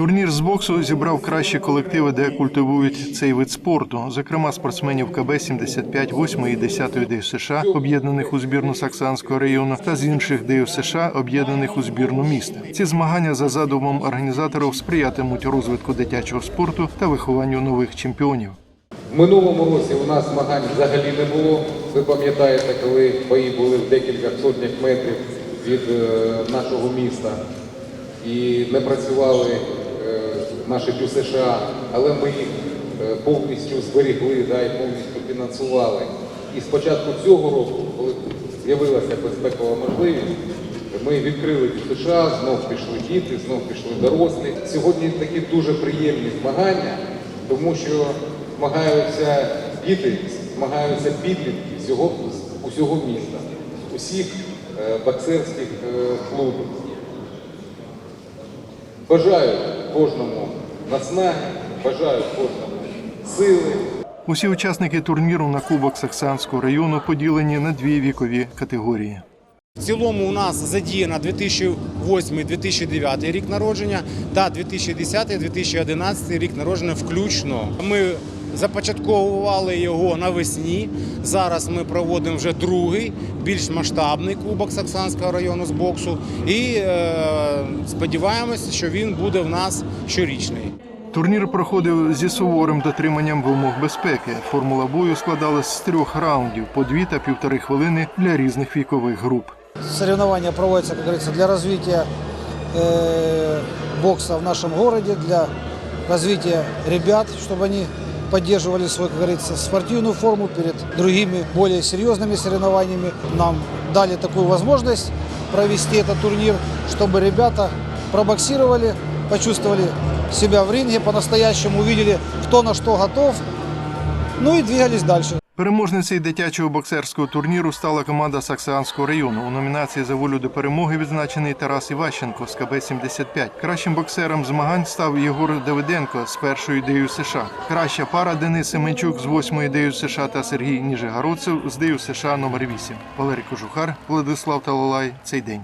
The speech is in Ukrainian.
Турнір з боксу зібрав кращі колективи, де культивують цей вид спорту. Зокрема, спортсменів КБ 75 8 і 10 ДЮС США, об'єднаних у збірну Саксанського району, та з інших ДЮС США, об'єднаних у збірну міста. Ці змагання за задумом організаторів сприятимуть розвитку дитячого спорту та вихованню нових чемпіонів. Минулому році у нас змагань взагалі не було. Ви пам'ятаєте, коли бої були в декілька сотнях метрів від е, нашого міста і не працювали наші ДЮС США, але ми їх е, повністю зберігли да, і повністю фінансували. І з початку цього року, коли з'явилася безпекова можливість, ми відкрили ДЮС США, знов пішли діти, знов пішли дорослі. Сьогодні такі дуже приємні змагання, тому що змагаються діти, змагаються підлітки всього, усього міста, усіх е, боксерських е, клубів. Бажаю кожному наснаги, бажаю кожному сили. Усі учасники турніру на Кубок Саксанського району поділені на дві вікові категорії. В цілому у нас задіяно 2008-2009 рік народження та 2010-2011 рік народження включно. Ми започатковували його навесні. Зараз ми проводимо вже другий, більш масштабний кубок Саксанського району з боксу. І е, сподіваємося, що він буде в нас щорічний. Турнір проходив зі суворим дотриманням вимог безпеки. Формула бою складалась з трьох раундів по дві та півтори хвилини для різних вікових груп. Соревнования проводятся, как говорится, для развития э, бокса в нашем городе, для развития ребят, чтобы они поддерживали свою, как говорится, спортивную форму перед другими более серьезными соревнованиями. Нам дали такую возможность провести этот турнир, чтобы ребята пробоксировали, почувствовали себя в ринге, по-настоящему увидели, кто на что готов, ну и двигались дальше. Переможницею дитячого боксерського турніру стала команда Саксанського району. У номінації за волю до перемоги відзначений Тарас Іващенко з КБ 75 Кращим боксером змагань став Єгор Давиденко з першої ідею США. Краща пара Денис Семенчук з восьмої ідею США та Сергій Ніжегородцев з ДЮ США номер 8 Валерій Кожухар, Владислав Талалай. Цей день.